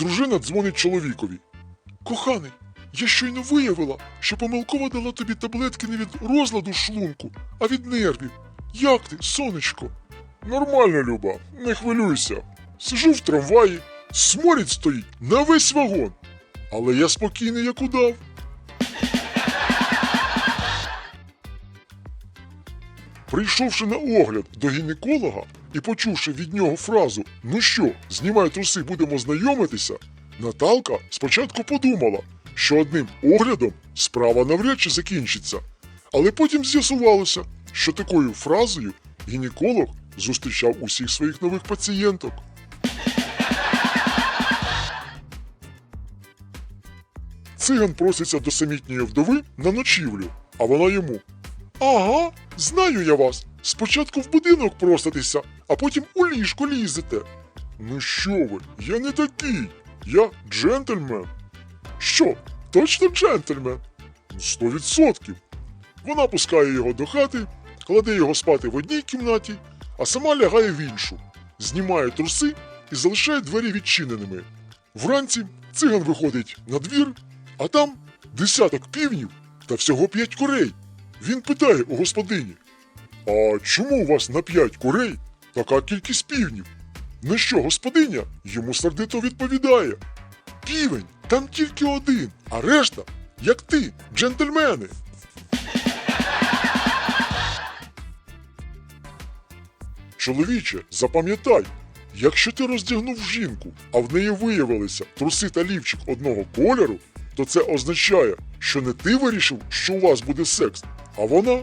дружина дзвонить чоловікові. Коханий, я щойно виявила, що помилково дала тобі таблетки не від розладу шлунку, а від нервів. Як ти, сонечко? Нормально, Люба, не хвилюйся. Сижу в трамваї, сморід стоїть на весь вагон. Але я спокійний, як удав. Прийшовши на огляд до гінеколога і почувши від нього фразу Ну що, знімай труси, будемо знайомитися, Наталка спочатку подумала, що одним оглядом справа навряд чи закінчиться. Але потім з'ясувалося, що такою фразою гінеколог зустрічав усіх своїх нових пацієнток. Циган проситься до самітньої вдови на ночівлю, а вона йому. Ага, знаю я вас. Спочатку в будинок проситеся, а потім у ліжко лізете. Ну що ви, я не такий. Я джентльмен. Що, точно джентльмен? «Ну, Сто відсотків. Вона пускає його до хати, кладе його спати в одній кімнаті, а сама лягає в іншу, знімає труси і залишає двері відчиненими. Вранці циган виходить на двір, а там десяток півнів та всього п'ять курей. Він питає у господині: А чому у вас на п'ять курей така кількість півнів? На що господиня йому сердито відповідає: Півень, там тільки один, а решта, як ти, джентльмени. Чоловіче, запам'ятай, якщо ти роздягнув жінку, а в неї виявилися труси та лівчик одного кольору, то це означає, що не ти вирішив, що у вас буде секс, а вона.